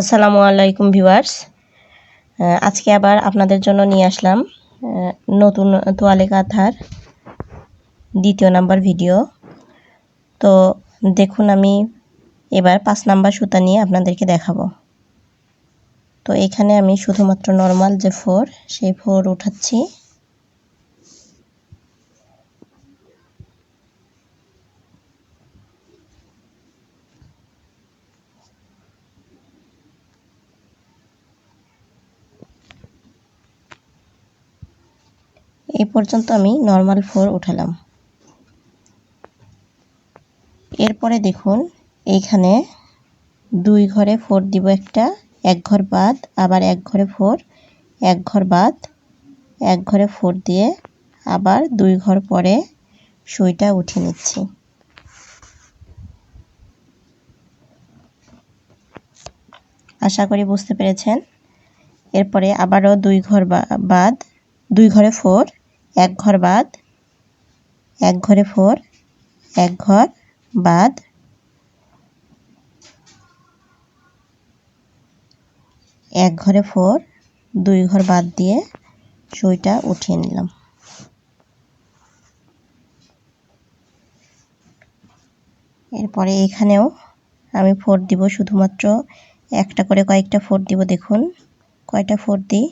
আসসালামু আলাইকুম ভিউয়ার্স। আজকে আবার আপনাদের জন্য নিয়ে আসলাম নতুন তোয়ালে কাঁথার দ্বিতীয় নাম্বার ভিডিও। তো দেখুন আমি এবার পাঁচ নাম্বার সুতা নিয়ে আপনাদেরকে দেখাবো। তো এখানে আমি শুধুমাত্র নর্মাল যে ফোর, সেই ফোর উঠাচ্ছি। এই পর্যন্ত আমি নর্মাল ফোর উঠালাম। এরপরে দেখুন, এইখানে দুই ঘরে ফোর দিব একটা, এক ঘর বাদ, আবার এক ঘরে ফোর এক ঘর বাদ, এক ঘরে ফোর দিয়ে আবার দুই ঘর পরে সুইটা উঠিয়ে নিচ্ছি। আশা করি বুঝতে পেরেছেন। এরপরে আবারও দুই ঘর বাদ, দুই ঘরে ফোর এক ঘর বাদ, এক ঘরে ফোর, এক ঘর বাদ। এক ঘরে ফোর, দুই ঘর বাদ দিয়ে সুইটা উঠিয়ে নিলাম। এরপরে এখানেও আমি ফোর দিব শুধুমাত্র। একটা করে কয়েকটা ফোর দিব দেখুন। কয়টা ফোর দিই?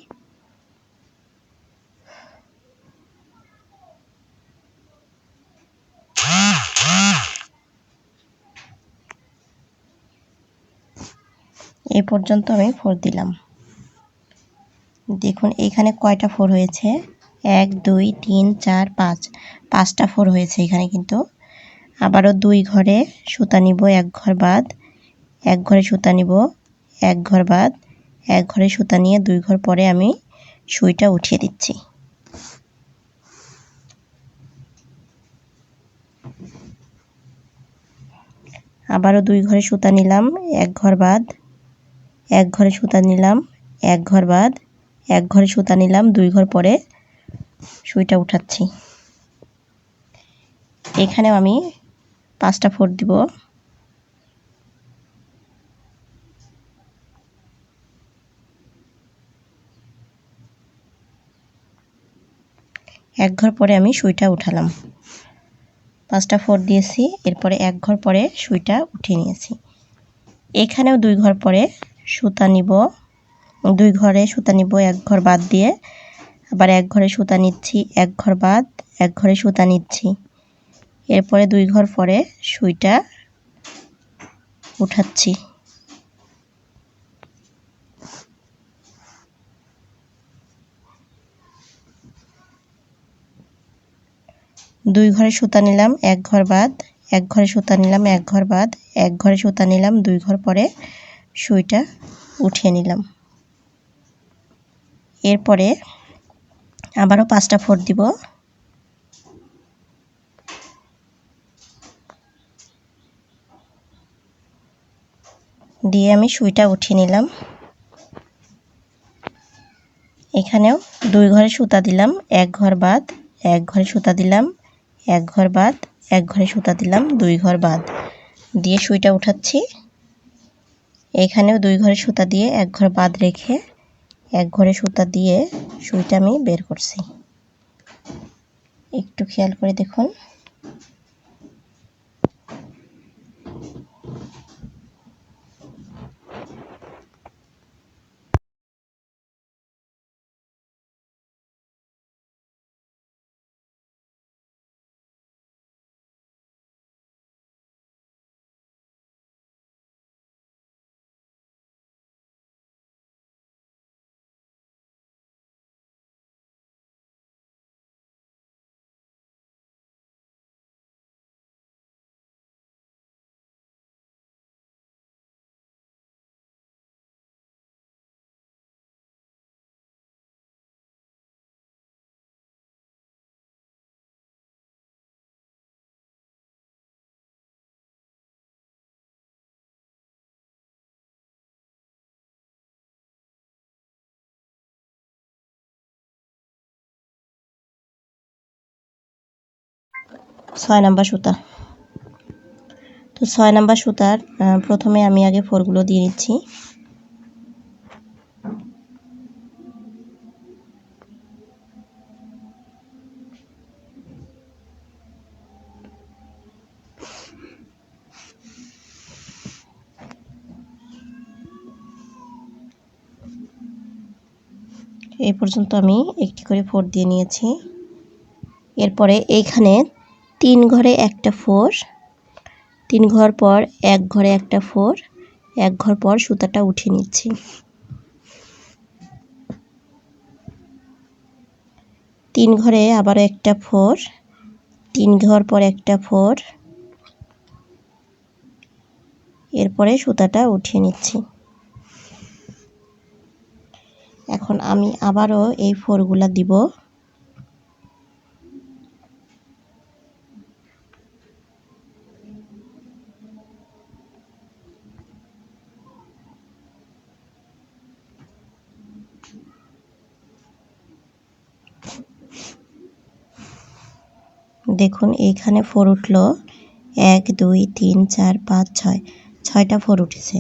এই পর্যন্ত আমি ফোর দিলাম। দেখুন, এখানে কয়টা ফোর হয়েছে? এক, দুই, তিন, চার, পাঁচ। পাঁচটা ফোর হয়েছে এখানে কিন্তু। আবারও দুই ঘরে সুতা নিব, এক ঘর বাদ। এক ঘরে সুতা নিব, এক ঘর বাদ। এক ঘরে সুতা নিয়ে দুই ঘর পরে আমি সুইটা উঠিয়ে দিচ্ছি। আবারও দুই ঘরে সুতা নিলাম, এক ঘর বাদ। এক ঘরে সুতা নিলাম, এক ঘর বাদ, এক ঘরে সুতা নিলাম, দুই ঘর পরে সুইটা উঠাচ্ছি। এখানেও আমি পাঁচটা ফোর দিব। এক ঘর পরে আমি সুইটা উঠালাম। পাঁচটা ফোর দিয়েছি, এরপরে এক ঘর পরে সুইটা উঠিয়ে নিয়েছি। এখানেও দুই ঘর পরে সুতা নিব। দুই ঘরে সুতা নিব, এক ঘর বাদ দিয়ে। আবার এক ঘরে সুতা নিচ্ছি, এক ঘর বাদ, এক ঘরে সুতা নিচ্ছি। এরপরে দুই ঘর পরে সুইটা উঠাচ্ছি। দুই ঘরে সুতা নিলাম, এক ঘর বাদ, এক ঘরে সুতা নিলাম, এক ঘর বাদ, এক ঘরে সুতা নিলাম, দুই ঘর পরে সুইটা উঠিয়ে নিলাম। এরপরে আবারও পাঁচটা ফোর দিব। দিয়ে আমি সুইটা উঠিয়ে নিলাম। এখানেও দুই ঘরে সুতা দিলাম, এক ঘর বাদ, এক ঘরে সুতা দিলাম, এক ঘর বাদ, এক ঘরে সুতা দিলাম, দুই ঘর বাদ। দিয়ে সুইটা উঠাচ্ছি। এখানেও দুই ঘরে সুতা দিয়ে এক ঘর বাদ রেখে এক ঘরে সুতা দিয়ে সুইটা আমি বের করছি। একটু খেয়াল করে দেখুন। ছয় নাম্বার সুতা তো ছয় নাম্বার সুতার প্রথমে আমি আগে ফোরগুলো দিয়ে নিচ্ছি। এই পর্যন্ত আমি একটি করে ফোর দিয়ে নিয়েছি। এরপরে এইখানে তিন ঘরে একটা ফোর, তিন ঘর পর এক ঘরে একটা ফোর, এক ঘর পর সুতাটা উঠিয়ে নিচ্ছি। তিন ঘরে আবারও একটা ফোর, তিন ঘর পর একটা ফোর, এরপরে সুতাটা উঠিয়ে নিচ্ছি। এখন আমি আবারও এই ফোরগুলা দিব। দেখুন, এইখানে ফোর উঠল। এক, দুই, তিন, চার, পাঁচ, ছয়। ছয়টা ফোর উঠেছে।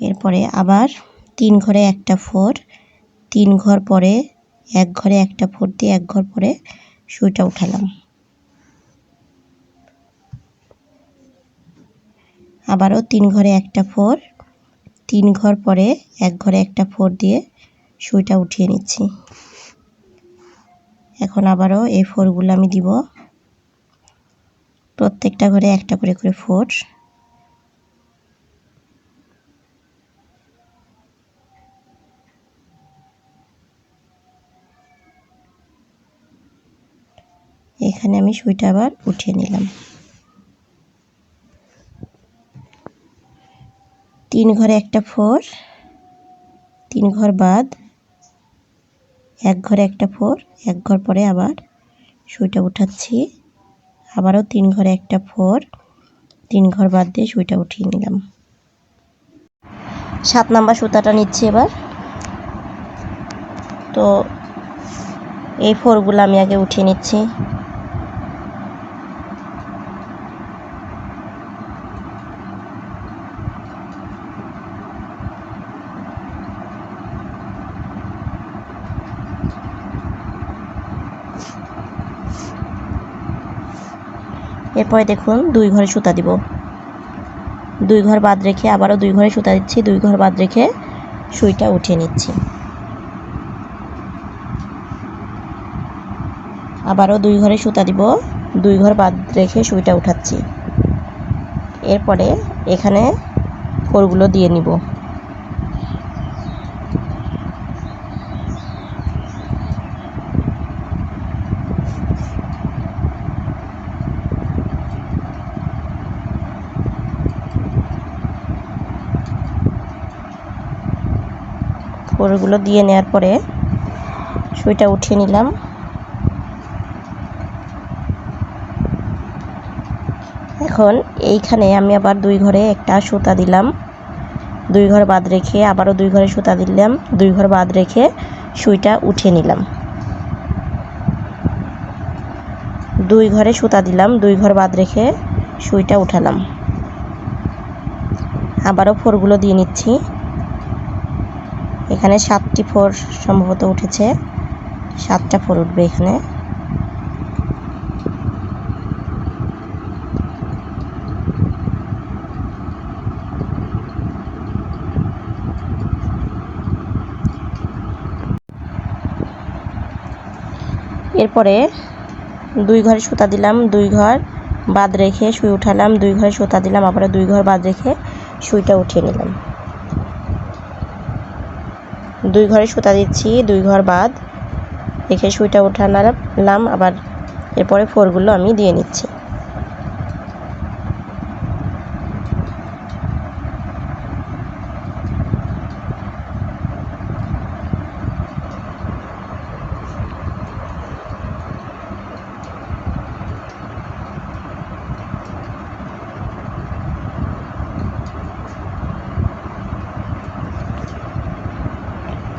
এরপরে আবার তিন ঘরে একটা ফোর, তিন ঘর পরে এক ঘরে একটা ফোর দিয়ে এক ঘর পরে সুইটা উঠালাম। আবারও তিন ঘরে একটা ফোর, তিন ঘর পরে এক ঘরে একটা ফোর দিয়ে সুইটা উঠিয়ে নিচ্ছি। এখন আবারও এই ফোরগুলো আমি দিব। প্রত্যেকটা ঘরে একটা করে করে ফোর। এখানে আমি সুইটা আবার উঠিয়ে নিলাম। তিন ঘরে একটা ফোর, তিন ঘর বাদ। এক ঘরে একটা ফোর, এক ঘর পরে আবার সুইটা উঠাচ্ছি। আবারও তিন ঘরে একটা ফোর, তিন ঘর বাদ দিয়ে সুইটা উঠিয়ে নিলাম। সাত নাম্বার সুতাটা নিচ্ছি এবার। তো এই ফোরগুলো আমি আগে উঠিয়ে নিচ্ছি। এরপরে দেখুন, দুই ঘরে সুতা দিব। দুই ঘর বাদ রেখে আবারও দুই ঘরে সুতা দিচ্ছি, দুই ঘর বাদ রেখে সুইটা উঠিয়ে নিচ্ছি। আবারও দুই ঘরে সুতা দিব, দুই ঘর বাদ রেখে সুইটা উঠাচ্ছি। এরপরে এখানে ফোরগুলো দিয়ে নিব। ফোরগুলো দিয়ে নেওয়ার পরে সুইটা উঠিয়ে নিলাম। এখন এইখানে আমি আবার দুই ঘরে একটা সুতা দিলাম। দুই ঘর বাদ রেখে আবারও দুই ঘরে সুতা দিলাম। দুই ঘর বাদ রেখে সুইটা উঠিয়ে নিলাম। দুই ঘরে সুতা দিলাম। দুই ঘর বাদ রেখে সুইটা উঠালাম। আবারও ফোরগুলো দিয়ে নিচ্ছি। এখানে সাতটি ফোর সম্ভবত উঠেছে। সাতটা ফোর উঠবে এখানে। এরপরে দুই ঘরে সুতা দিলাম, দুই ঘর বাদ রেখে সুই উঠালাম, দুই ঘরে সুতা দিলাম আবার দুই ঘর বাদ রেখে সুইটা উঠিয়ে নিলাম। দুই ঘরে সুতা দিচ্ছি, দুই ঘর বাদ। রেখে সুইটা উঠানালাম আবার এরপরে ফোরগুলো আমি দিয়ে নিচ্ছি।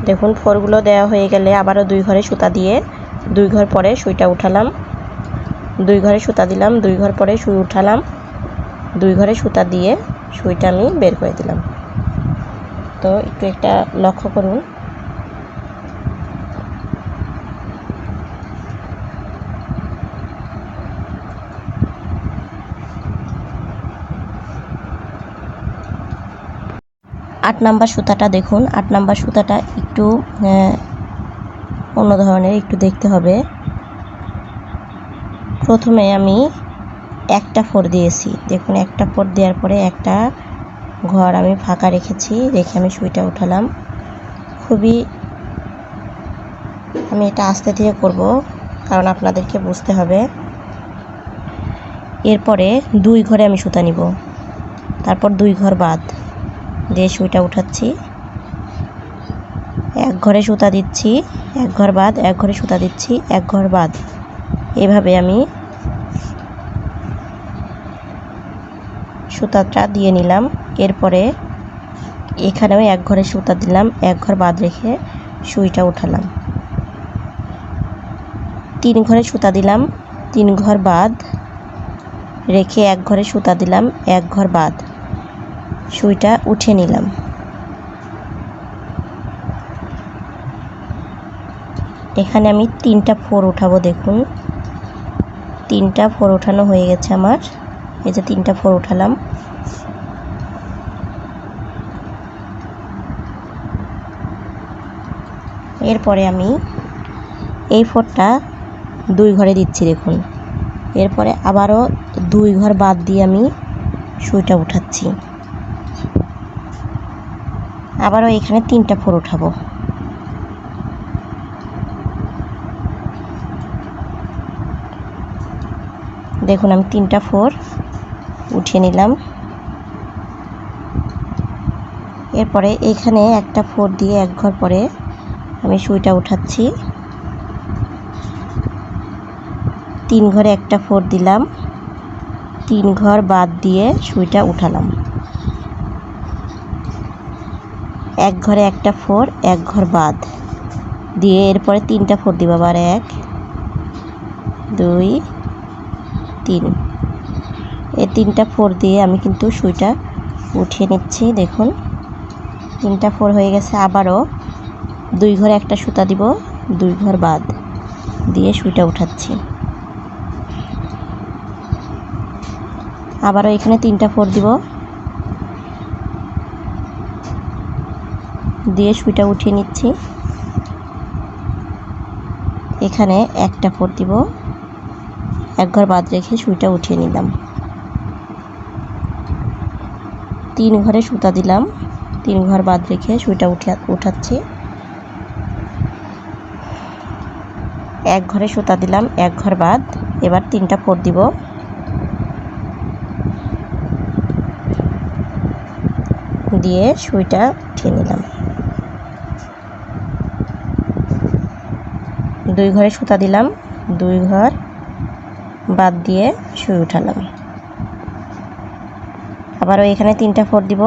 দেখুন, ফোরগুলো দেওয়া হয়ে গেলে আবারও দুই ঘরে সুতা দিয়ে দুই ঘর পরে সুইটা উঠালাম। দুই ঘরে সুতা দিলাম, দুই ঘর পরে সুই উঠালাম। দুই ঘরে সুতা দিয়ে সুইটা আমি বের করে দিলাম। তো একটু একটা লক্ষ্য করুন। আট নাম্বার সুতাটা দেখুন, আট নাম্বার সুতাটা একটু অন্য ধরনের একটু দেখতে হবে। প্রথমে আমি একটা ফোর দিয়েছি। দেখুন, একটা ফোর দেওয়ার পরে একটা ঘর আমি ফাঁকা রেখেছি, রেখে আমি সুইটা উঠালাম। খুবই আমি এটা আস্তে ধীরে করব, কারণ আপনাদেরকে বুঝতে হবে। এরপরে দুই ঘরে আমি সুতা নিব। তারপর দুই ঘর বাদ। দিয়ে সুইটা উঠাচ্ছি। এক ঘরে সুতা দিচ্ছি, এক ঘর বাদ, এক ঘরে সুতা দিচ্ছি, এক ঘর বাদ। এভাবে আমি সুতাটা দিয়ে নিলাম। এরপরে এখানেও এক ঘরে সুতা দিলাম, এক ঘর বাদ রেখে সুইটা উঠালাম। তিন ঘরে সুতা দিলাম, তিন ঘর বাদ রেখে এক ঘরে সুতা দিলাম, এক ঘর বাদ। সুইটা উঠে নিলাম। এখানে আমি তিনটা ফোর উঠাবো, দেখুন। তিনটা ফোর ওঠানো হয়ে গেছে আমার। এই যে তিনটা ফোর উঠালাম। এরপরে আমি এই ফোরটা দুই ঘরে দিচ্ছি, দেখুন। এরপরে আবারও দুই ঘর বাদ দিয়ে আমি সুইটা উঠাচ্ছি। আবারও এখানে তিনটা ফোর উঠাবো। দেখুন, আমি তিনটা ফোর উঠিয়ে নিলাম। এরপরে এখানে একটা ফোর দিয়ে এক ঘর পরে আমি সুইটা উঠাচ্ছি। তিন ঘরে একটা ফোর দিলাম। তিন ঘর বাদ দিয়ে সুইটা উঠালাম। এক ঘরে একটা ফোর, এক ঘর বাদ। দিয়ে এরপরে তিনটা ফোর দিব, আবার এক, দুই, তিন। এই তিনটা ফোর দিয়ে আমি কিন্তু সুইটা উঠিয়ে নিচ্ছি, দেখুন। তিনটা ফোর হয়ে গেছে, আবারও দুই ঘরে একটা সুতা দিব, দুই ঘর বাদ দিয়ে সুইটা উঠাচ্ছি। আবারও এখানে তিনটা ফোর দিব দিয়ে সুইটা উঠিয়ে নিচ্ছি। এখানে একটা ফোর দিব। এক ঘর বাদ রেখে সুইটা উঠিয়ে নিলাম। তিন ঘরে সুতা দিলাম। তিন ঘর বাদ রেখে সুইটা উঠে, উঠাচ্ছি। এক ঘরে সুতা দিলাম, এক ঘর বাদ। এবার তিনটা ফোর দিব। দিয়ে সুইটা উঠিয়ে নিলাম। দুই ঘরে সুতা দিলাম, দুই ঘর বাদ দিয়ে সুই উঠালাম। আবারও এখানে তিনটা ফোর দিব।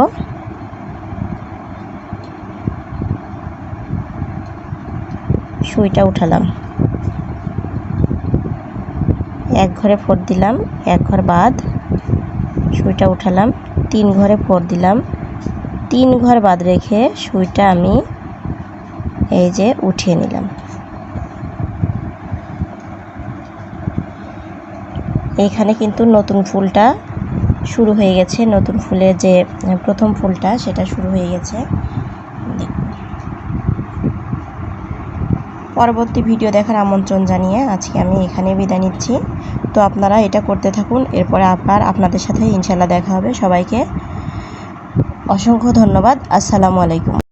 সুইটা উঠালাম। এক ঘরে ফোর দিলাম, এক ঘর বাদ। সুইটা উঠালাম, তিন ঘরে ফোর দিলাম। তিন ঘর বাদ রেখে সুইটা আমি এই যে উঠিয়ে নিলাম। এইখানে কিন্তু নতুন ফুলটা শুরু হয়ে গেছে। নতুন ফুলের যে প্রথম ফুলটা, সেটা শুরু হয়ে গেছে। পরবর্তী ভিডিও দেখার আমন্ত্রণ জানিয়ে আজকে আমি এখানে বিদায় নিচ্ছি। তো আপনারা এটা করতে থাকুন। এরপরে আবার আপনাদের সাথে ইনশাল্লাহ দেখা হবে। সবাইকে অসংখ্য ধন্যবাদ। আসসালামু আলাইকুম।